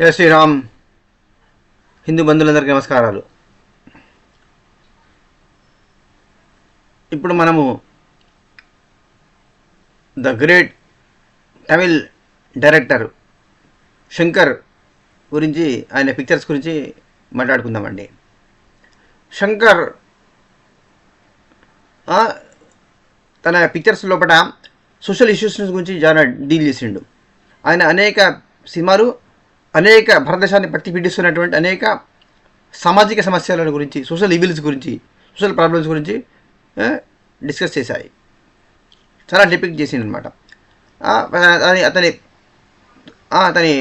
జయ శ్రీరామ్. హిందూ బంధువులందరికీ నమస్కారాలు. ఇప్పుడు మనము the great Tamil director Shankar గురించి ఆయన పిక్చర్స్ గురించి మాట్లాడుకుందామండి. శంకర్ తన పిక్చర్స్ లోపల సోషల్ ఇష్యూస్ గురించి చాలా డీల్ చేసిండు. ఆయన అనేక సినిమాలు అనేక భారతదేశాన్ని పట్టి పీడిస్తున్నటువంటి అనేక సామాజిక సమస్యల గురించి సోషల్ ఈవిల్స్ గురించి సోషల్ ప్రాబ్లమ్స్ గురించి డిస్కస్ చేశాయి. చాలా డిపిక్ట్ చేసింది అనమాట అతని అతని అతని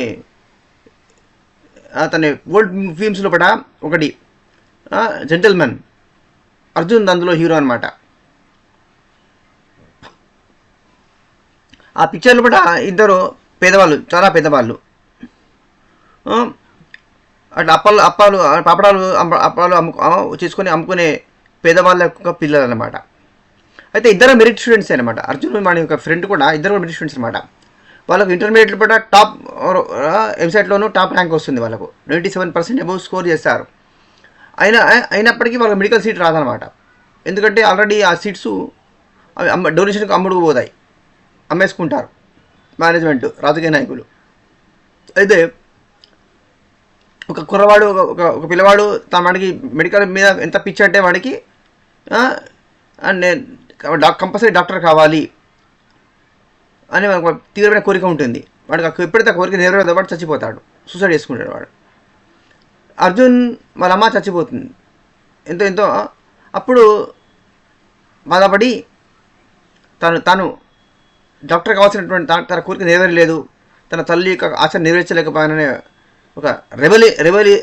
అతని ఓల్డ్ ఫిల్మ్స్ లోపల ఒకటి జెంటల్మెన్ అర్జున్ అందులో హీరో అనమాట ఆ పిక్చర్లు కూడా ఇద్దరు పేదవాళ్ళు చాలా పేదవాళ్ళు. అట్లా అప్పాలు అప్పాలు పాపడాలు అప్పాలు అమ్ము తీసుకొని చేసుకొని అమ్ముకునే పేదవాళ్ళ యొక్క పిల్లలు అనమాట అయితే ఇద్దరు మెరిట్ స్టూడెంట్స్ అనమాట అర్జున్ మన యొక్క ఫ్రెండ్ కూడా ఇద్దరు మెరిట్ స్టూడెంట్స్ అనమాట వాళ్ళకు ఇంటర్మీడియట్లో కూడా టాప్ వెబ్సైట్లోనూ టాప్ ర్యాంక్ వస్తుంది వాళ్ళకు. Ninety seven percent above score చేస్తారు. అయినా అయినప్పటికీ వాళ్ళకి మెడికల్ సీట్ రాదనమాట ఎందుకంటే ఆల్రెడీ ఆ సీట్స్ అవి అమ్మ డొనేషన్కి అమ్ముడుకు పోతాయి. అమ్మేసుకుంటారు. మేనేజ్మెంట్ రాజకీయ నాయకులు. అయితే ఒక కుర్రవాడు ఒక ఒక- పిల్లవాడు తన వాడికి మెడికల్ మీద ఎంత పిచ్చి అంటే వాడికి నేను కంపల్సరీ డాక్టర్ కావాలి అని తీవ్రమైన కోరిక ఉంటుంది. వాడికి ఎప్పుడైతే ఆ కోరిక నెరవేరదో వాడు చచ్చిపోతాడు. సూసైడ్ చేసుకుంటాడు వాడు. అర్జున్ వాళ్ళ అమ్మ చచ్చిపోతుంది. ఎంతో ఎంతో అప్పుడు బాధపడి తను తను డాక్టర్ కావాల్సినటువంటి తన తన కోరిక నెరవేరలేదు. తన తల్లి యొక్క ఆశ నెరవేర్చలేకపోయాననే ఒక రెబలి రెబలి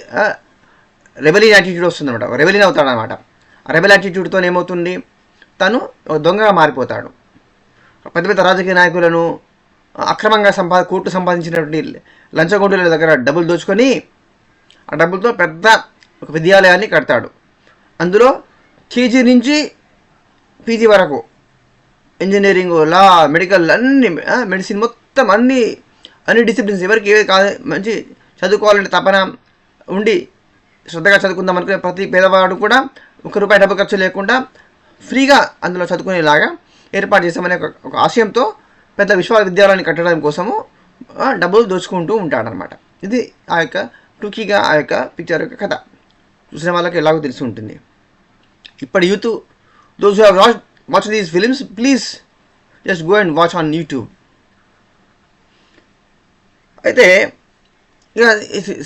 రెబలి యాటిట్యూడ్ వస్తుందన్నమాట. రెబలిన్ అవుతాడనమాట ఆ రెబల్ యాటిట్యూడ్తో ఏమవుతుంది? తను దొంగగా మారిపోతాడు. పెద్ద పెద్ద రాజకీయ నాయకులను అక్రమంగా సంపా కోర్టు సంపాదించినటువంటి లంచగొండుల దగ్గర డబ్బులు దోచుకొని ఆ డబ్బులతో పెద్ద ఒక విద్యాలయాన్ని కడతాడు. అందులో కేజీ నుంచి పీజీ వరకు ఇంజనీరింగ్ లా మెడికల్ అన్ని మెడిసిన్ మొత్తం అన్ని అన్ని డిసిప్లిన్స్ ఎవరికి ఏవి కాదు మంచి చదువుకోవాలంటే తపన ఉండి శ్రద్ధగా చదువుకుందాం అనుకునే ప్రతి పేదవాడు కూడా ఒక రూపాయి డబ్బు ఖర్చు లేకుండా ఫ్రీగా అందులో చదువుకునేలాగా ఏర్పాటు చేసామనే ఒక ఒక ఆశయంతో పెద్ద విశ్వవిద్యాలయాన్ని కట్టడం కోసము డబ్బులు దోచుకుంటూ ఉంటాడనమాట ఇది ఆ యొక్క టూకీగా ఆ యొక్క పిక్చర్ యొక్క కథ. చూసిన వాళ్ళకి ఎలాగో తెలిసి ఉంటుంది. ఇప్పటి youth those have watch watch these films please just go and watch on YouTube అయితే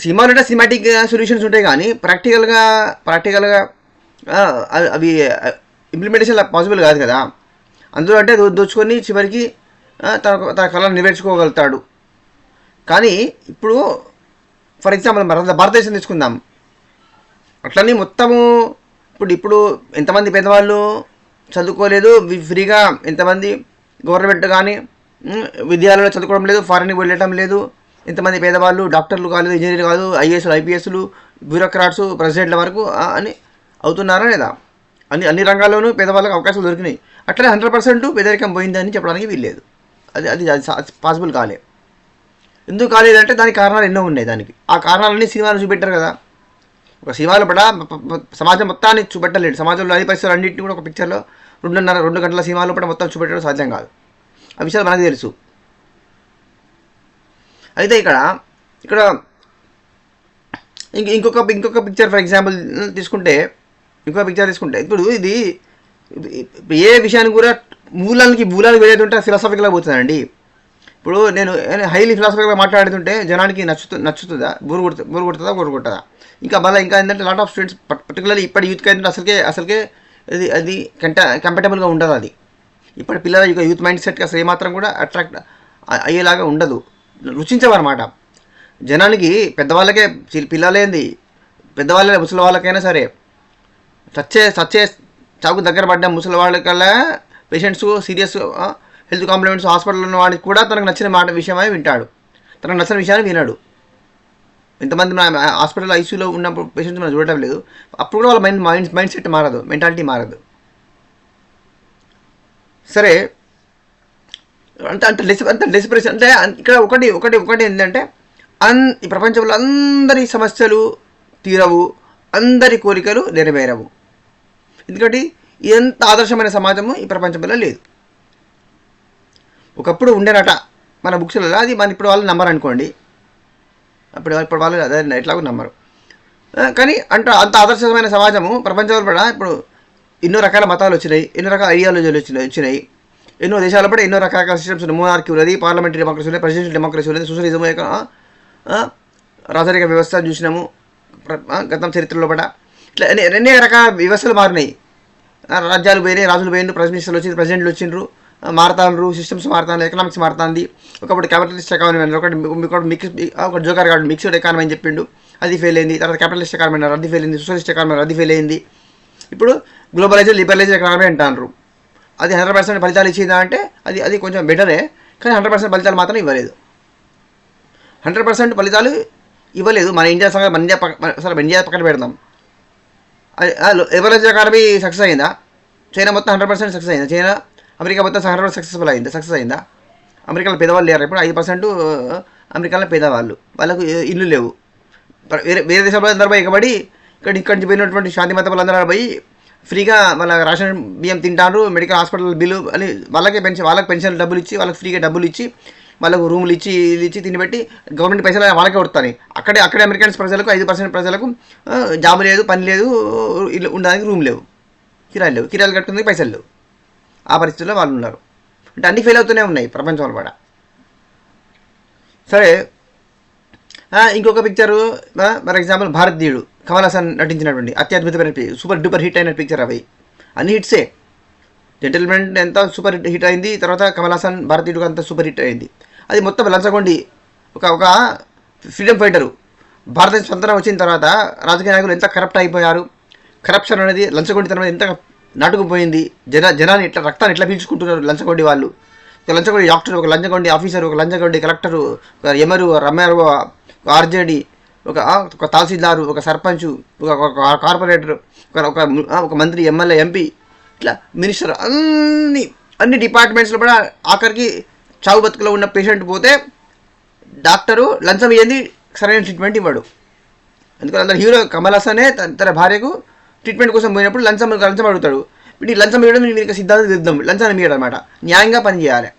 సినిమాలు అంటే సినిమాటిక్ సొల్యూషన్స్ ఉంటాయి కానీ ప్రాక్టికల్గా ప్రాక్టికల్గా అవి ఇంప్లిమెంటేషన్ పాసిబుల్ కాదు కదా. అందులో అంటే దోచుకొని చివరికి తన తన కళను నెరవేర్చుకోగలుగుతాడు. కానీ ఇప్పుడు ఫర్ ఎగ్జాంపుల్ భారత భారతదేశం తీసుకుందాం. అట్లనే మొత్తము ఇప్పుడు ఇప్పుడు ఎంతమంది పెద్దవాళ్ళు చదువుకోలేదు ఫ్రీగా ఎంతమంది గవర్నమెంట్ కానీ విద్యాలయంలో చదువుకోవడం లేదు ఫారెన్కి వెళ్ళటం లేదు ఇంతమంది పేదవాళ్ళు డాక్టర్లు కాలేదు ఇంజనీర్ కాదు ఐఏఎస్లు ఐపీఎస్లు బ్యూరోక్రాట్స్ ప్రెసిడెంట్ల వరకు అని అవుతున్నారా లేదా? అన్ని అన్ని రంగాల్లోనూ పేదవాళ్ళకి అవకాశాలు దొరికినాయి. అట్లనే హండ్రెడ్ పర్సెంట్ పేదరికం పోయిందని చెప్పడానికి వీల్లేదు. అది అది పాసిబుల్ కాలే. ఎందుకు కాలేదంటే దానికి కారణాలు ఎన్నో ఉన్నాయి దానికి. ఆ కారణాలన్నీ సినిమాలు చూపెట్టారు కదా. ఒక సినిమాలో కూడా సమాజం మొత్తాన్ని చూపెట్టలేడు. సమాజంలో అన్ని పరిస్థితులు అన్నింటినీ కూడా ఒక పిక్చర్లో రెండున్నర రెండు గంటల సినిమాలో కూడా మొత్తం చూపెట్టడం సాధ్యం కాదు. ఆ విషయాలు మనకు తెలుసు. అయితే ఇక్కడ ఇక్కడ ఇంక ఇంకొక ఇంకొక పిక్చర్ ఫర్ ఎగ్జాంపుల్ తీసుకుంటే ఇంకొక పిక్చర్ తీసుకుంటే ఇప్పుడు ఇది ఏ విషయాన్ని కూడా మూలానికి మూలానికి వెళ్ళేటుంటే ఫిలాసఫికల్గా పోతుందండి ఇప్పుడు నేను హైలీ ఫిలాసఫికల్గా మాట్లాడుతుంటే జనానికి నచ్చుతు నచ్చుతుందా? బోరు కొడుతు బోరు కొడుతుందా? బోరు కొట్టదా ఇంకా మళ్ళీ ఇంకా ఏంటంటే లాట్ ఆఫ్ స్టూడెంట్స్ పర్టికులర్లీ ఇప్పటి యూత్కి ఏంటంటే అసలుకే అసలుకే అది అది కంట కంఫర్టబుల్గా ఉండదు అది. ఇప్పటి పిల్లల యొక్క యూత్ మైండ్ సెట్కి అసలు ఏమాత్రం కూడా అట్రాక్ట్ అయ్యేలాగా ఉండదు. రుచించవన్నమాట జనానికి పెద్దవాళ్ళకే పిల్లలేంది. పెద్దవాళ్ళే ముసలి వాళ్ళకైనా సరే. చచ్చే చచ్చే చాకు దగ్గర పడ్డ ముసలి వాళ్ళకల్లా patients serious health compliments hospital ఉన్న వాడికి కూడా తనకు నచ్చిన మాట విషయమై వింటాడు. తనకు నచ్చిన విషయాన్ని వినాడు. ఇంతమంది మన హాస్పిటల్ ఐసీయూలో ఉన్నప్పుడు పేషెంట్స్ మనం చూడటం లేదు. అప్పుడు కూడా వాళ్ళ మైండ్ మైండ్ మైండ్ సెట్ మారదు. మెంటాలిటీ మారదు. సరే అంటే అంత డెస్ అంత డెస్పిరేషన్ అంటే ఇక్కడ ఒకటి ఒకటి ఒకటి ఏంటంటే అన్ ఈ ప్రపంచంలో అందరి సమస్యలు తీరవు అందరి కోరికలు నెరవేరవు. ఎందుకంటే ఎంత ఆదర్శమైన సమాజము ఈ ప్రపంచంలో లేదు. ఒకప్పుడు ఉండేనట మన బుక్స్లలో అది మన ఇప్పుడు వాళ్ళు నమ్మరు అనుకోండి. అప్పుడు ఇప్పుడు వాళ్ళు అదే ఎట్లాగో నమ్మరు. కానీ అంట అంత ఆదర్శమైన సమాజము ప్రపంచంలో కూడా ఇప్పుడు ఎన్నో రకాల మతాలు వచ్చినాయి ఎన్నో రకాల ఐడియాలజీలు వచ్చినాయి వచ్చినాయి. ఎన్నో దేశాల కూడా ఎన్నో రకాల సిస్టమ్స్ ఉన్నాయి మోనార్కీ ఉన్నది పార్లమెంటరీ డెమోక్రసీ ఉన్నది ప్రెసిడెన్షియల్ డెమోక్రసీ ఉన్నది సోషలిజం యొక్క, రాజరిక వ్యవస్థ చూసినాము గతం చరిత్రలో పడ ఇట్లా అన్ని రకాల వ్యవస్థలు మారినాయి. రాజ్యాలు పోయినాయి రాజులు పోయినారు ప్రైమ్ మినిస్టర్లు వచ్చింది ప్రెసిడెంట్లు వచ్చిండ్రు మారుతాండ్రు సిస్టమ్స్ మారుతాను ఎకనామిక్స్ మారుతుంది. ఒకప్పుడు క్యాపిటలిస్ట్ ఎకానమీ అన్నారు ఒకటి ఒకటి మిక్స్ ఒక జోకర్ కాదు మిక్స్డ్ ఎకానమీ అని చెప్పిండు. అది ఫెయిల్ అయింది. తర్వాత క్యాపిటలిస్ట్ ఎకానమీ అన్నారు అది ఫెయిల్ అయింది. సోషలిస్ట్ ఎకానమీ అది ఫెయిల్ అయింది. ఇప్పుడు గ్లోబలైజర్ లిబరలైజర్ ఎకానమీ అంటారు అది హండ్రెడ్ పర్సెంట్ ఫలితాలు ఇచ్చిందా అంటే అది అది కొంచెం బెటరే కానీ హండ్రెడ్ పర్సెంట్ ఫలితాలు మాత్రం ఇవ్వలేదు. హండ్రెడ్ పర్సెంట్ ఫలితాలు ఇవ్వలేదు. మన ఇండియా సంగతి మన ఇండియా పక్క- మన- ఇండియా పక్కన పెడదాం. ఎవరైజ్ ఎకానమీ సక్సెస్ అయిందా? చైనా మొత్తం హండ్రెడ్ పర్సెంట్ సక్సెస్ అయిందా? చైనా అమెరికా మొత్తం హండ్రెడ్ సక్సెస్ఫుల్ అయిందా? సక్సెస్ అయిందా? అమెరికాలో పేదవాళ్ళు లేరు ఇప్పుడు ఐదు పర్సెంట్ అమెరికాలో పేదవాళ్ళు. వాళ్ళకు ఇల్లు లేవు. వేరే వేరే దేశంలో అందరూ పోయి ఎగబడి ఇక్కడ ఇక్కడి నుంచి పోయినటువంటి శాంతి మత వాళ్ళందరూ పోయి ఫ్రీగా వాళ్ళ రేషన్ బియ్యం తింటారు మెడికల్ హాస్పిటల్ బిల్లు అని వాళ్ళకే పెన్షన్ వాళ్ళకి పెన్షన్ డబ్బులు ఇచ్చి వాళ్ళకి ఫ్రీగా డబ్బులు ఇచ్చి వాళ్ళకు రూములు ఇచ్చి ఇది ఇచ్చి తిని పెట్టి గవర్నమెంట్ పైసలు వాళ్ళకే కొడతాయి అక్కడే అక్కడే అమెరికన్స్ ప్రజలకు ఐదు పర్సెంట్ ప్రజలకు జాబ్ లేదు పని లేదు ఇల్లు ఉండడానికి రూమ్ లేవు. కిరాయిలు లేవు. కిరాయిలు కట్టుకుందుకు పైసలు లేవు. ఆ పరిస్థితుల్లో వాళ్ళు ఉన్నారు. అంటే అన్నీ ఫెయిల్ అవుతూనే ఉన్నాయి ప్రపంచంలో కూడా. సరే ఇంకొక పిక్చరు ఫర్ ఎగ్జాంపుల్ భారతీయుడు కమల్ హాసన్ నటించినటువంటి అత్యద్భుతమైన సూపర్ డూపర్ హిట్ అయిన పిక్చర్ అవి. అన్ని హిట్సే జెంటిల్మెన్ ఎంత సూపర్ హిట్ హిట్ అయింది తర్వాత కమల్ హాసన్ భారతీయుడు అంత సూపర్ హిట్ అయింది. అది మొత్తం లంచగొండి. ఒక ఒక ఫ్రీడమ్ ఫైటరు భారతదేశ స్వతంత్రం వచ్చిన తర్వాత రాజకీయ నాయకులు ఎంత కరప్ట్ అయిపోయారు. కరప్షన్ అనేది లంచగొండితనం అనేది ఎంత నాటుకుపోయింది. జన జనాన్ని ఇట్లా రక్తాన్ని ఇట్లా పీల్చుకుంటున్నారు లంచగొండి వాళ్ళు? ఒక లంచగొండి డాక్టర్ ఒక లంచగొండి ఆఫీసర్ ఒక లంచగొండి కలెక్టరు ఒక ఎమరు రమ్మారు ఒక ఆర్జేడీ ఒక తహసీల్దారు ఒక సర్పంచ్ ఒక కార్పొరేటర్ ఒక ఒక మంత్రి ఎమ్మెల్యే ఎంపీ ఇట్లా మినిస్టర్ అన్ని అన్ని డిపార్ట్మెంట్స్లో కూడా ఆఖరికి చావు బతుకులో ఉన్న పేషెంట్ పోతే డాక్టరు లంచం ఇయ్యంది సరైన ట్రీట్మెంట్ ఇవ్వడు. అందుకని అందరు హీరో కమల్ హాసనే తన తన భార్యకు ట్రీట్మెంట్ కోసం పోయినప్పుడు లంచం లంచం అడుగుతాడు. ఇప్పుడు లంచం ఇవ్వడం మీకు సిద్ధాంతం దిద్దాం లంచాన్ని ఇవ్వడం అనమాట న్యాయంగా పనిచేయాలి.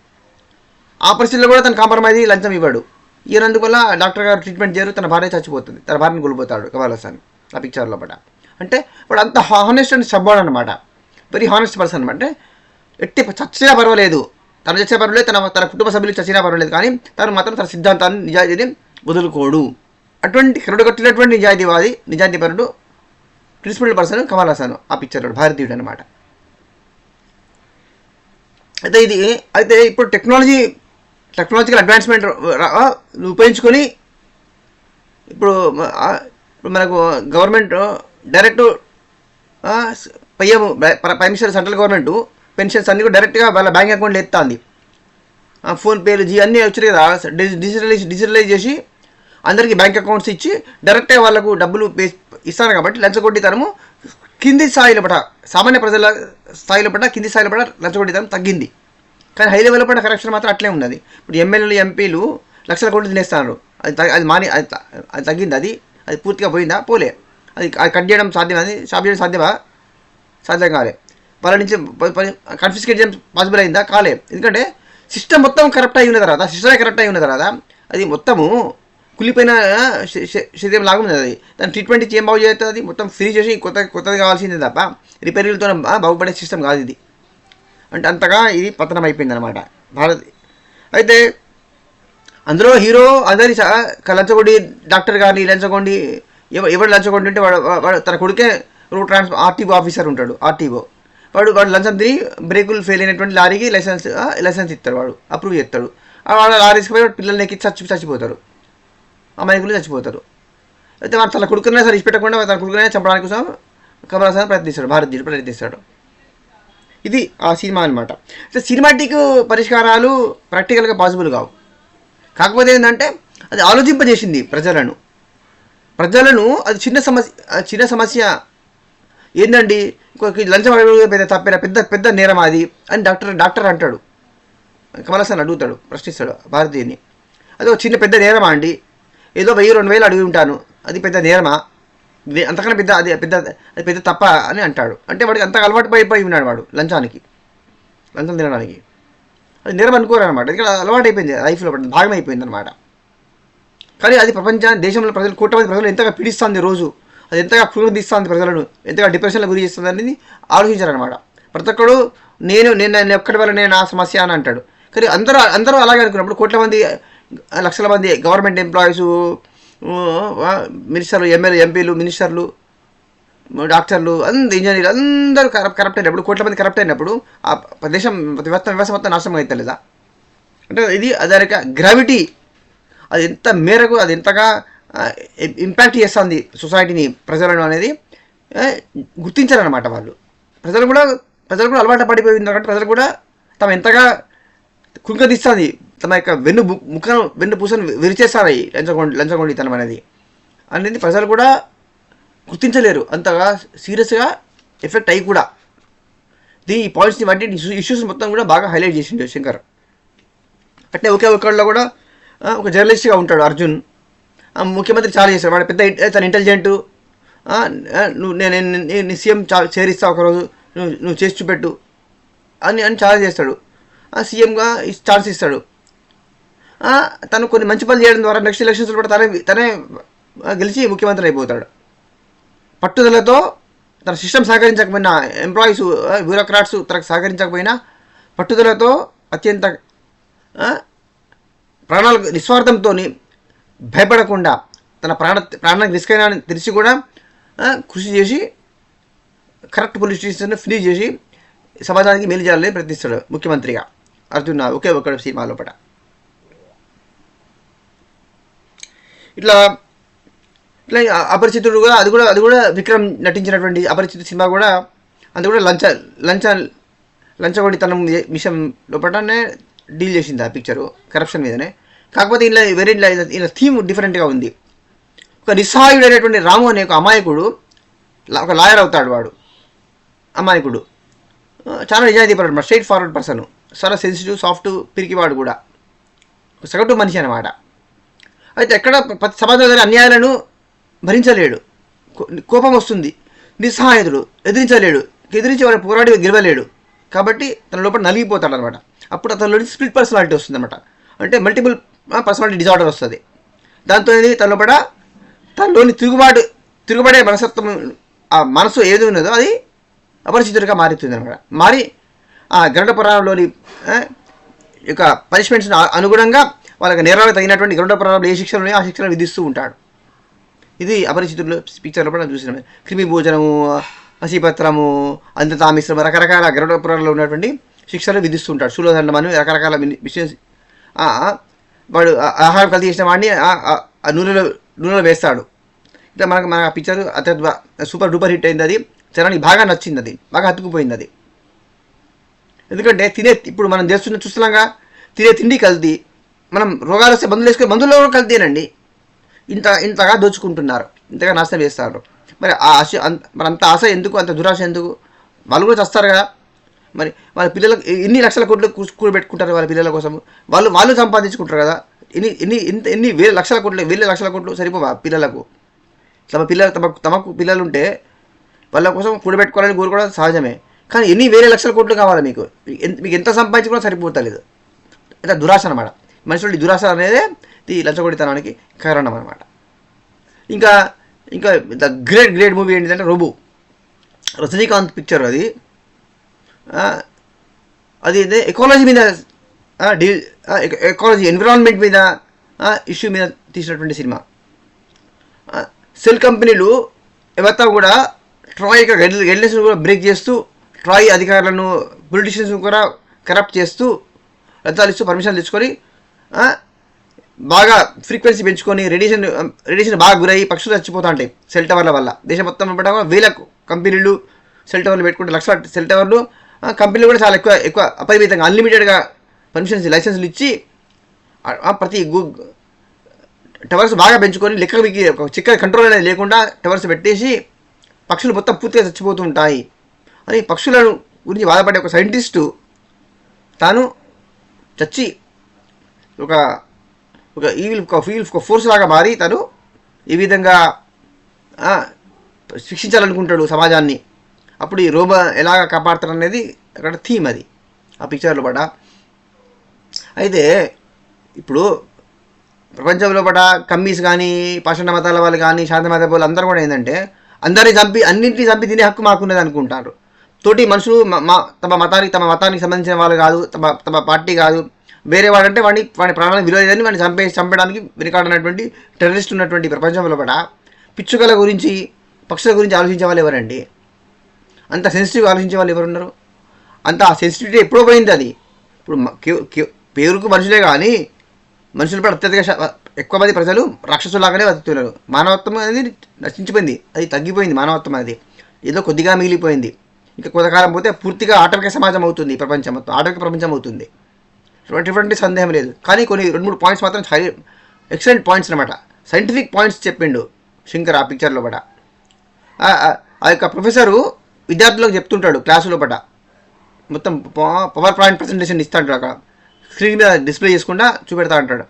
ఆ పరిస్థితుల్లో కూడా తను కాంప్రమైజ్ లంచం ఇవ్వడు. ఈయనందువల్ల డాక్టర్ గారు ట్రీట్మెంట్ చేయరు తన భార్య చచ్చిపోతుంది. తన భార్యను కోల్పోతాడు కమల్ ఆ పిక్చర్లో పట అంటే వాడు అంత హానెస్ట్ అండ్ సబ్బాడ్ అనమాట వెరీ హానెస్ట్ పర్సన్ అనమాట అంటే ఎట్టి చచ్చినా పర్వాలేదు. తను చచ్చినా పర్వాలేదు తన తన కుటుంబ సభ్యులు చచ్చినా పర్వాలేదు కానీ తను మాత్రం తన సిద్ధాంతాన్ని నిజాయితీని వదులుకోడు. అటువంటి కరుడు కట్టినటువంటి నిజాయితీవాది నిజాయితీపరుడు ప్రిన్సిపల్ పర్సన్ కమల్ హాసన్ ఆ పిక్చర్ భారతీయుడు అనమాట అయితే ఇది అయితే ఇప్పుడు టెక్నాలజీ టెక్నాలజికల్ అడ్వాన్స్మెంట్ ఉపయోగించుకొని ఇప్పుడు ఇప్పుడు మనకు government direct PM pension central government pensions అన్ని కూడా డైరెక్ట్గా వాళ్ళ బ్యాంక్ అకౌంట్లో ఎత్తాంది. ఫోన్పేలు జీ అన్నీ వచ్చాయి కదా డిజిటలైజ్ డిజిటలైజ్ చేసి అందరికీ బ్యాంక్ అకౌంట్స్ ఇచ్చి డైరెక్ట్గా వాళ్ళకు డబ్బులు పే ఇస్తాను కాబట్టి లంచగొట్టితనము కింది స్థాయిలో పట సామాన్య ప్రజల స్థాయిలో పట కింది స్థాయిలో పట లంచగొట్టితనం తగ్గింది. కానీ హై లెవెల్లో పడిన కరప్షన్ మాత్రం అట్లే ఉన్నది. ఇప్పుడు ఎమ్మెల్యేలు ఎంపీలు లక్షల కోట్లు తినేస్తున్నారు. అది అది మాని అది అది తగ్గింది అది అది పూర్తిగా పోయిందా? పోలే. అది అది కట్ చేయడం సాధ్యమా అది? షాప్ చేయడం సాధ్యమా? సాధ్యం కాలే. వాళ్ళ నుంచి కన్ఫిస్కేట్ చేయడం పాసిబుల్ అయిందా? కాలే. ఎందుకంటే సిస్టమ్ మొత్తం కరప్ట్ అయి ఉన్న తర్వాత సిస్టమే కరప్ట్ అయి ఉన్న తర్వాత అది మొత్తము కులిపోయిన శరీరం లాగా ఉంది అది. దాని ట్రీట్మెంట్ ఇచ్చి ఏం బాగు చేస్తుంది? అది మొత్తం ఫ్రీ చేసి కొత్త కొత్తది కావాల్సిందే తప్ప రిపేర్లతో బాగుపడే సిస్టమ్ కాదు ఇది. అంటే అంతగా ఇది పతనం అయిపోయింది అనమాట భారత్ అయితే అందులో హీరో అందరి లంచగొండి డాక్టర్ గారిని లంచగొండి ఎవ- ఎవరు లంచగొండి ఉంటే వాడు వాడు తన కొడుకే రోడ్ ట్రాన్స్ ఆర్టీఓ ఆఫీసర్ ఉంటాడు ఆర్టీఓ. వాడు వాడు లంచం తిని బ్రేకులు ఫెయిల్ అయినటువంటి లారీకి లైసెన్స్ లైసెన్స్ ఇస్తాడు వాడు అప్రూవ్ చేస్తాడు. ఆ వాడు లారీస్కి పోయి పిల్లల్ని ఎక్కి చచ్చి చచ్చిపోతారు. అమాయకులు చచ్చిపోతారు. అయితే వాడు తన కొడుకునే సరే ఇచ్చిపెట్టకుండా తన కొడుకునే చంపడానికి కోసం కమలాసాన్ని ప్రయత్నిస్తాడు భారతీయుడు ప్రయత్నిస్తాడు. ఇది ఆ సినిమా అనమాట సో సినిమాటిక్ పరిష్కారాలు ప్రాక్టికల్గా పాసిబుల్ కావు. కాకపోతే ఏంటంటే అది ఆలోచింపజేసింది ప్రజలను. ప్రజలను అది చిన్న సమస్య చిన్న సమస్య. ఏందండి? ఇంకొక లంచం అడగడం పెద్ద తప్పిన? పెద్ద పెద్ద నేరం అది అని డాక్టర్ డాక్టర్ అంటాడు. కమల్ హాసన్ అడుగుతాడు ప్రశ్నిస్తాడు భారతీయుని. అది ఒక చిన్న పెద్ద నేరమా అండి? ఏదో వెయ్యి రెండు వేలు అడిగి ఉంటాను. అది పెద్ద నేరమా? ఇది అంతకన్నా పెద్ద అది పెద్ద అది పెద్ద తప్ప అని అంటాడు. అంటే వాడికి అంత అలవాటు అయిపోయి ఉన్నాడు వాడు లంచానికి. లంచం తినడానికి. అది నేరం అనుకోరు అనమాట ఇది అలవాటు అయిపోయింది లైఫ్లో భాగం అయిపోయింది అనమాట కానీ అది ప్రపంచాన్ని దేశంలో ప్రజలు కోట్లమంది ప్రజలు ఎంతగా పీడిస్తుంది రోజు అది ఎంతగా తీస్తుంది ప్రజలను ఎంతగా డిప్రెషన్లో గురి చేస్తుంది అనేది ఆలోచించారనమాట ప్రతి ఒక్కడు నేను నేను నేను వల్ల నేను ఆ సమస్య అని అంటాడు. కానీ అందరూ అందరూ అలాగే అనుకున్నప్పుడు కోట్ల మంది లక్షల మంది గవర్నమెంట్ ఎంప్లాయీస్ మినిస్టర్లు ఎమ్మెల్యే ఎంపీలు మినిస్టర్లు డాక్టర్లు అందరు ఇంజనీర్లు అందరూ కరప్ట్ కరప్ట్ అయినప్పుడు కోట్ల మంది కరప్ట్ అయినప్పుడు ఆ దేశం వ్యవస్థ వ్యవస్థ మొత్తం నాశనం అవుతుంది లేదా అంటే ఇది అదే గ్రావిటీ అది ఎంత మేరకు అది ఎంతగా ఇంపాక్ట్ చేస్తుంది సొసైటీని ప్రజలను అనేది గుర్తించారనమాట వాళ్ళు. ప్రజలు కూడా ప్రజలు కూడా అలవాటు పడిపోయింది కాబట్టి ప్రజలు కూడా తమ ఎంతగా కుంకదిస్తుంది తన యొక్క వెన్ను ముఖం వెన్ను పూసను విరిచేస్తారు ఈ లంచగొండి లంచగొండితనం అనేది అనేది ప్రజలు కూడా గుర్తించలేరు. అంతగా సీరియస్గా ఎఫెక్ట్ అయ్యి కూడా. దీని ఈ పాయింట్స్ని బట్టి ఇష్యూస్ మొత్తం కూడా బాగా హైలైట్ చేసిండు శంకర్. అంటే ఒకే ఒక్కళ్ళలో కూడా ఒక జర్నలిస్ట్గా ఉంటాడు అర్జున్. ముఖ్యమంత్రి చాలా చేస్తాడు వాడు పెద్ద తన తను నువ్వు నేను నేను- సీఎం చా చేరిస్తా ఒకరోజు. నువ్వు నువ్వు చేసి చూపెట్టు. అని అని చాలా చేస్తాడు. సీఎంగా ఛాన్స్ ఇస్తాడు. తను కొన్ని మంచి పనులు చేయడం ద్వారా నెక్స్ట్ ఎలక్షన్స్లో కూడా తనే తనే గెలిచి ముఖ్యమంత్రి అయిపోతాడు. పట్టుదలతో తన సిస్టమ్ సహకరించకపోయినా ఎంప్లాయీస్ బ్యూరోక్రాట్స్ తనకు సహకరించకపోయినా పట్టుదలతో అత్యంత ప్రాణాలు ప్రాణాలకు నిస్వార్థంతో భయపడకుండా తన ప్రాణ ప్రాణానికి రిస్క్ అయినా అని తెలిసి కూడా కృషి చేసి కరెక్ట్ పోలీస్ స్టేషన్ ఫినిష్ చేసి సమాజానికి మేలు చేయాలని ప్రయత్నిస్తాడు ముఖ్యమంత్రిగా. అర్జున్ ఒకే ఒక సినిమాలో లోపల ఇట్లా ఇట్లా అపరిచితుడు కూడా అది కూడా అది కూడా విక్రమ్ నటించినటువంటి అపరిచిత సినిమా కూడా అది కూడా లంచ లంచ లంచగొడితనం విషయం లోపలనే డీల్ చేసింది ఆ పిక్చరు కరప్షన్ మీదనే. కాకపోతే ఇలా వెరీ ఇలా థీమ్ డిఫరెంట్గా ఉంది. ఒక నిస్సహాయుడైనటువంటి రాము అనే ఒక అమాయకుడు ఒక లాయర్ అవుతాడు వాడు. అమాయకుడు. చాలా చాలా నిజాయితీపరుడు స్ట్రైట్ ఫార్వర్డ్ పర్సన్ చాలా సెన్సిటివ్ సాఫ్ట్ పిరికివాడు కూడా. సగటు మనిషి అనమాట అయితే ఎక్కడ సమాజంలో అన్యాయాలను భరించలేడు. కో- కోపం వస్తుంది. నిస్సహాయతుడు ఎదిరించలేడు. ఎదిరించి వాడు పోరాడి గెలవలేడు. కాబట్టి తన లోపల నలిగిపోతాడు అనమాట అప్పుడు అతనిలో స్ప్లిట్ పర్సనాలిటీ వస్తుంది అనమాట అంటే మల్టిపుల్ పర్సనాలిటీ డిజార్డర్ వస్తుంది. దాంతో ఏంది? తన లోపల తనలోని తిరుగుబాటు తిరుగుబడే మనసత్వం ఆ మనసు ఏది ఉన్నదో అది అపరిచితుడిగా మారుతుంది అనమాట మారి ఆ గరుడ పురాణంలోని యొక్క పనిష్మెంట్స్ అనుగుణంగా వాళ్ళకి నేరాలకు తగినటువంటి గరుడ పురాణంలో ఏ శిక్షలు ఉన్నాయో ఆ శిక్షలు విధిస్తూ ఉంటాడు. ఇది అపరిచితులు పిక్చర్లో కూడా చూసినాం. క్రిమి భోజనము పసిపత్రము అంతతామిశ్రమ రకరకాల గరుడ పురాణంలో ఉన్నటువంటి శిక్షలు విధిస్తుంటాడు శూలదండం అని రకరకాల విషయం. వాడు ఆ ఆహారం కలిసి చేసిన వాడిని ఆ- నూనెలో నూనెలో వేస్తాడు. ఇట్లా మనకు మన పిక్చర్ అత్యంత సూపర్ డూపర్ హిట్ అయింది అది. జనానికి బాగా నచ్చింది అది. బాగా హత్తుకుపోయింది అది. ఎందుకంటే తినే ఇప్పుడు మనం చేస్తున్న చూస్తున్నాగా తినే తిండి కల్తీ. మనం రోగాలు వస్తే మందులు వేసుకుని మందుల్లో కూడా కల్తీనండి ఇంత ఇంతగా దోచుకుంటున్నారు. ఇంతగా నాశనం చేస్తారు. మరి ఆ ఆశ అంత మరి అంత ఆశ ఎందుకు? అంత దురాశ ఎందుకు? వాళ్ళు కూడా చస్తారు కదా. మరి వాళ్ళ పిల్లలకు ఎన్ని లక్షల కోట్లు కూడబెట్టుకుంటారు వాళ్ళ పిల్లల కోసం? వాళ్ళు వాళ్ళు సంపాదించుకుంటారు కదా. ఎన్ని ఎన్ని ఇంత ఎన్ని వేల లక్షల కోట్లు వేల లక్షల కోట్లు సరిపోవా పిల్లలకు? తమ పిల్లలు తమ తమకు పిల్లలు ఉంటే వాళ్ళ కోసం కూడబెట్టుకోవాలని కోరుకోవడం సహజమే. కానీ ఎన్ని వేరే లక్షల కోట్లు కావాలి మీకు? ఎంత- మీకు ఎంత సంపాదించుకున్నా సరిపోతలేదు. అంటే దురాశ అనమాట మనుషుల దురాశ అనేది ఈ లంచగొడితనానికి కారణం అనమాట ఇంకా ఇంకా ద గ్రేట్ గ్రేట్ మూవీ ఏంటిదంటే రోబో. రజనీకాంత్ పిక్చర్ అది. అది ఇదే ఎకాలజీ మీద డీ ఎకాలజీ ఎన్విరాన్మెంట్ మీద ఇష్యూ మీద తీసినటువంటి సినిమా. సెల్ కంపెనీలు ఎవరితో కూడా ట్రాయ్ యొక్క గైడ్లైన్స్ కూడా బ్రేక్ చేస్తూ ట్రాయ్ అధికారులను పొలిటీషియన్స్ కూడా కరప్ట్ చేస్తూ లంచాలు ఇస్తూ పర్మిషన్ తెచ్చుకొని బాగా ఫ్రీక్వెన్సీ పెంచుకొని రేడియేషన్ రేడియేషన్ బాగా గురయ్యి పక్షులు చచ్చిపోతూ ఉంటాయి సెల్ టవర్ల వల్ల. దేశం మొత్తం వెంబడి వేల కంపెనీలు సెల్ టవర్లు పెట్టుకుంటే లక్షల సెల్ టవర్లు కంపెనీలు కూడా చాలా ఎక్కువ ఎక్కువ అపరిమితంగా అన్లిమిటెడ్గా పర్మిషన్స్ లైసెన్సులు ఇచ్చి ఆ, ప్రతి గూ టవర్స్ బాగా పెంచుకొని లెక్క మీకు ఒక చిక్క కంట్రోల్ అనేది లేకుండా టవర్స్ పెట్టేసి పక్షులు మొత్తం పూర్తిగా చచ్చిపోతూ ఉంటాయి. అని పక్షులను గురించి బాధపడే ఒక సైంటిస్టు తాను చచ్చి ఒక ఒక ఈవిల్ ఫీల్ ఒక ఫోర్స్ లాగా మారి తను ఈ విధంగా శిక్షించాలనుకుంటాడు సమాజాన్ని. అప్పుడు ఈ రోబో ఎలాగ కాపాడతాడు అనేది అక్కడ థీమ్ అది ఆ పిక్చర్లో పడ అయితే ఇప్పుడు ప్రపంచంలో పట కమ్మీస్ కానీ పాషాణ మతాల వాళ్ళు కానీ శాంతి మత వాళ్ళు అందరూ కూడా ఏంటంటే అందరిని చంపి అన్నింటినీ చంపి తినే హక్కు మాకున్నది అనుకుంటారు. తోటి మనుషులు మా తమ మతానికి తమ మతానికి సంబంధించిన వాళ్ళు కాదు తమ తమ పార్టీ కాదు వేరే వాడంటే వాడిని వాడి ప్రాణాలను విలువ లేదని వాడిని చంపే చంపడానికి వెనుకాడనటువంటి టెర్రరిస్ట్ ఉన్నటువంటి ప్రపంచంలో కూడా పిచ్చుకల గురించి పక్షుల గురించి ఆలోచించే వాళ్ళు ఎవరండి? అంత సెన్సిటివ్ ఆలోచించే వాళ్ళు ఎవరున్నారు? అంత ఆ సెన్సిటివిటీ ఎప్పుడో పోయింది అది. ఇప్పుడు పేరుకు మనుషులే కానీ మనుషులు కూడా అత్యధిక ఎక్కువ మంది ప్రజలు రాక్షసులాగానే బతుకుతున్నారు. మానవత్వం అనేది నశించిపోయింది. అది తగ్గిపోయింది మానవత్వం అనేది. ఏదో కొద్దిగా మిగిలిపోయింది. ఇంకా కొంతకాలం పోతే పూర్తిగా ఆటవిక సమాజం అవుతుంది ప్రపంచం మొత్తం ఆటవిక ప్రపంచం అవుతుంది. ఎటువంటి సందేహం లేదు. కానీ కొన్ని రెండు మూడు పాయింట్స్ మాత్రం హై ఎక్సలెంట్ పాయింట్స్ అనమాట సైంటిఫిక్ పాయింట్స్ చెప్పిండు శంకర్ ఆ పిక్చర్లో పట ఆ- యొక్క ప్రొఫెసరు విద్యార్థులకు చెప్తుంటాడు క్లాసులో పట మొత్తం పవర్ పాయింట్ ప్రజెంటేషన్ ఇస్తాడు అక్కడ. స్క్రీన్ మీద డిస్ప్లే చేసుకుంటా చూపెడతా అంటాడు.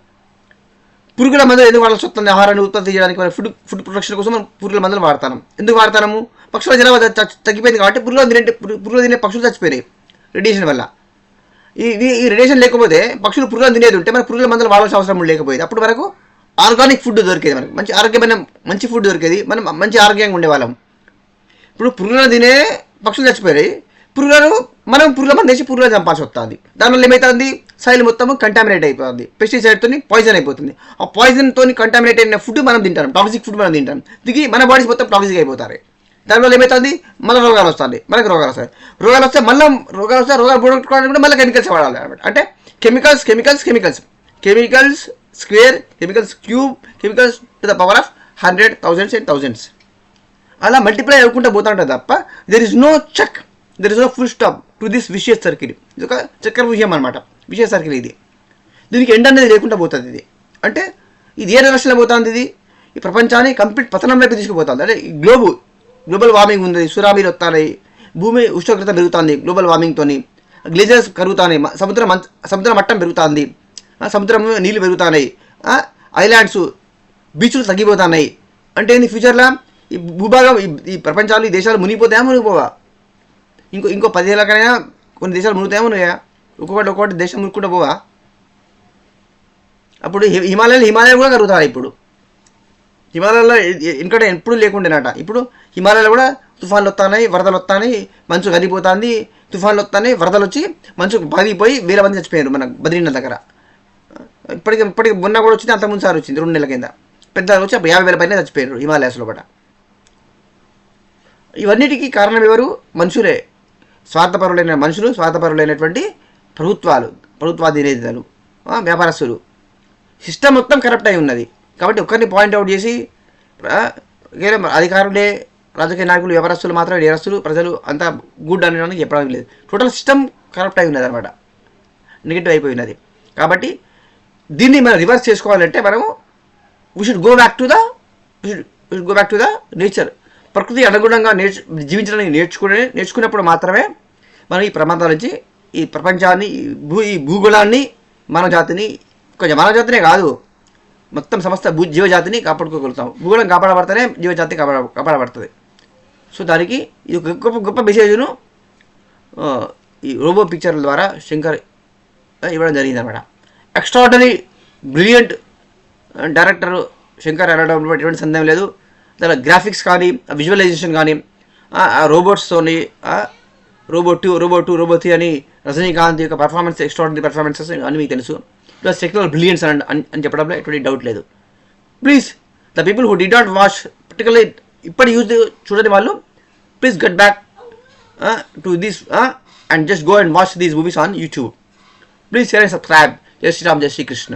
పురుగుల మందులు ఎందుకు వాళ్ళ వస్తుంది ఆహారాన్ని ఉత్పత్తి చేయడానికి మన ఫుడ్ ఫుడ్ ప్రొడక్షన్ కోసం మనం పురుగుల మందులు వాడతాం ఎందుకు వాడతాము పక్షుల జనాభా తగ్గిపోయింది కాబట్టి పురుగులు తినే పురుగులు తినే పక్షులు చచ్చిపోయినాయి. రేడియేషన్ వల్ల. ఈ ఈ- రిలేషన్ లేకపోతే పక్షులు పురుగులను తినేది ఉంటే మన పురుగుల మందులు వాడాల్సిన అవసరం లేకపోయేది. అప్పుడు మనకు ఆర్గానిక్ ఫుడ్ దొరికేది మనకు. మంచి ఆరోగ్యమైన మంచి ఫుడ్ దొరికేది. మనం మంచి ఆరోగ్యంగా ఉండేవాళ్ళం. ఇప్పుడు పురుగులను తినే పక్షులు చచ్చిపోయాయి. పురుగులను మనం పురుగుల మంది వేసి పురుగులను చంపాల్సి వస్తుంది. దానివల్ల ఏమవుతుంది సైల్ మొత్తం కంటామినేట్ అయిపోతుంది. పెస్టిసైడ్తో పాయిజన్ అయిపోతుంది. ఆ పాయిజన్తో కంటామినేట్ అయిన ఫుడ్ మనం తింటాం. టాక్సిక్ ఫుడ్ మనం తింటాం. దిగి మన బాడీస్ మొత్తం టాక్సిక్ అయిపోతారు. దానివల్ల ఏమవుతుంది మళ్ళీ రోగాలు వస్తుంది మనకి రోగాలు వస్తాయి. రోగాలు వస్తే మళ్ళీ రోగాలు వస్తే రోగాలు పోగొట్టుకోవడానికి కూడా మళ్ళీ కెమికల్స్ వాడాలి అనమాట అంటే chemicals chemicals chemicals chemicals square chemicals cube chemicals to the power of hundred thousands and thousands అలా మల్టిప్లై అవ్వకుండా పోతా ఉంటుంది తప్ప there is no check there is no full stop to this vicious circle ఇది ఒక చక్కెర విషయం అనమాట విషయ సర్కిల్ ఇది. దీనికి ఎండ్ అనేది లేకుండా పోతుంది ఇది. అంటే ఇది ఏ డైరెక్షన్లో పోతుంది ఇది? ఈ ప్రపంచాన్ని కంప్లీట్ పతనం వైపు తీసుకుపోతుంది అంటే ఈ గ్లోబు గ్లోబల్ వార్మింగ్ ఉంది సురామీలు వస్తాయి భూమి ఉష్ణోగ్రత పెరుగుతుంది గ్లోబల్ వార్మింగ్తోని గ్లేజర్స్ కరుగుతాయి సముద్ర సముద్రం సముద్ర మట్టం పెరుగుతుంది సముద్రంలో సముద్రం పెరుగుతున్నాయి ఐలాండ్స్ బీచ్లు తగ్గిపోతున్నాయి అంటే ఏంది ఫ్యూచర్లో ఈ భూభాగం ఈ- ఈ ప్రపంచాలు ఈ దేశాలు మునిగిపోతాయా మునిగిపోవా ఇంకో ఇంకో పదిహేళ్ళకైనా కొన్ని దేశాలు మునుగుతాయా మునిగా ఒక్కొక్కటి ఒక్కొక్కటి దేశం మునుక్కుంటూ పోవా? అప్పుడు హి- హిమాలయాలు హిమాలయం కూడా కరుగుతాయి ఇప్పుడు. హిమాలయాల్లో ఎందుకంటే ఎప్పుడు లేకుండేనట. ఇప్పుడు హిమాలయాలు కూడా తుఫాన్లు వస్తాయి వరదలు వస్తాయి మంచు కరిగిపోతుంది తుఫాన్లు వస్తాయి వరదలు వచ్చి మంచు పగిలిపోయి వేల మంది చచ్చిపోయారు మన బద్రీనాథ్ దగ్గర. ఇప్పటికి ఇప్పటికి మొన్న కూడా వచ్చింది అంతకుముందు సార్ వచ్చింది రెండు నెలల కింద. పెద్ద వచ్చి అప్పుడు యాభై వేల పైన చచ్చిపోయారు హిమాలయాస్లో కూడా. ఇవన్నిటికీ కారణం ఎవరు? మనుషులే. స్వార్థపరులైన మనుషులు స్వార్థపరులైనటువంటి ప్రభుత్వాలు ప్రభుత్వాధినేతలు వ్యాపారస్తులు. సిస్టమ్ మొత్తం కరప్ట్ అయి ఉన్నది. కాబట్టి ఒక్కరిని పాయింట్అవుట్ చేసి అధికారులే రాజకీయ నాయకులు వ్యవరస్తులు మాత్రం నేరస్తులు ప్రజలు అంతా గుడ్ అని చెప్పడానికి లేదు. టోటల్ సిస్టమ్ కరప్ట్ అయి ఉన్నది అనమాట నెగిటివ్ అయిపోయి ఉన్నది. కాబట్టి దీన్ని మనం రివర్స్ చేసుకోవాలంటే మనము we should go back to the should go back to the nature ప్రకృతి అనుగుణంగా నేర్చు జీవించడానికి నేర్చుకునే నేర్చుకున్నప్పుడు మాత్రమే మనం ఈ ప్రమాదాల నుంచి ఈ ప్రపంచాన్ని ఈ భూ ఈ భూగోళాన్ని మానవ జాతిని కొంచెం మానవ జాతినే కాదు మొత్తం సమస్త భూ జీవజాతిని కాపాడుకోగలుగుతాం. భూగోళం కాపాడబడితేనే జీవజాతి కాపాడ కాపాడబడుతుంది. సో దానికి ఇది ఒక గొప్ప గొప్ప మెసేజ్ను ఈ రోబో పిక్చర్ల ద్వారా శంకర్ ఇవ్వడం జరిగింది అనమాట ఎక్స్ట్రాడనరీ బ్రిలియంట్ డైరెక్టర్ శంకర్ అనడంలో ఎటువంటి సందేహం లేదు. దాని గ్రాఫిక్స్ కానీ విజువలైజేషన్ కానీ ఆ రోబోట్స్తోని robot two robo two robot three అని రజనీకాంత్ యొక్క పర్ఫార్మెన్స్ ఎక్స్ట్రాడనరీ పర్ఫార్మెన్సెస్ అని మీకు తెలుసు. ప్లస్ టెక్నికల్ బ్రిలియన్స్ అని అని అని చెప్పడంలో ఎటువంటి డౌట్ లేదు. Please the people who do not watch particularly ఇప్పటి యూజ్ చూడని వాళ్ళు please get back to this and just go and watch these movies on YouTube please share and subscribe జై శ్రీరామ్ జై శ్రీకృష్ణ